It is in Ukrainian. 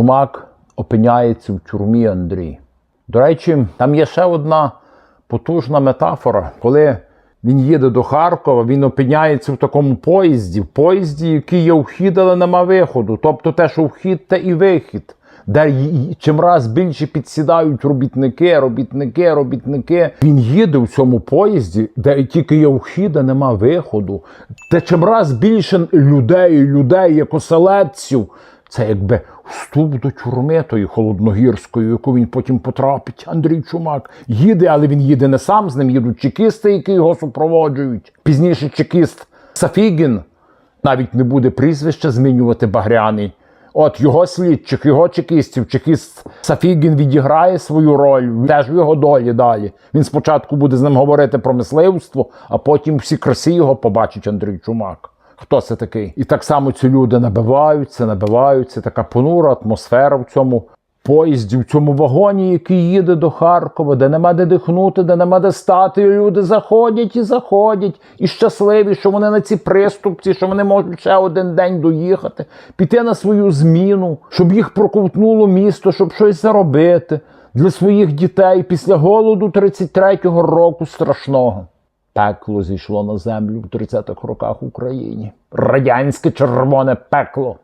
Чумак опиняється в тюрмі Андрій. До речі, там є ще одна потужна метафора, коли він їде до Харкова, він опиняється в такому поїзді, в поїзді, який є вхід, але нема виходу. Тобто те, що вхід, те і вихід. Де чим раз більше підсідають робітники, робітники, робітники. Він їде в цьому поїзді, де тільки є вхід, а нема виходу. Де чим раз більше людей, людей, як оселедців. Це якби вступ до тюрми тої холодногірської, в яку він потім потрапить. Андрій Чумак їде, але він їде не сам, з ним їдуть чекісти, які його супроводжують. Пізніше чекіст Сафігін навіть не буде прізвище змінювати Багряний. От його слідчих, його чекістів, чекіст Сафігін відіграє свою роль, теж в його долі далі. Він спочатку буде з ним говорити про мисливство, а потім всі краси його побачить Андрій Чумак. Хто це такий? І так само ці люди набиваються, набиваються. Така понура атмосфера в цьому поїзді, в цьому вагоні, який їде до Харкова, де нема де дихнути, де нема де стати. І люди заходять і заходять, і щасливі, що вони на ці приступці, що вони можуть ще один день доїхати, піти на свою зміну, щоб їх проковтнуло місто, щоб щось заробити для своїх дітей після голоду 33-го року страшного. Пекло зійшло на землю в 30-х роках в Україні. Радянське червоне пекло.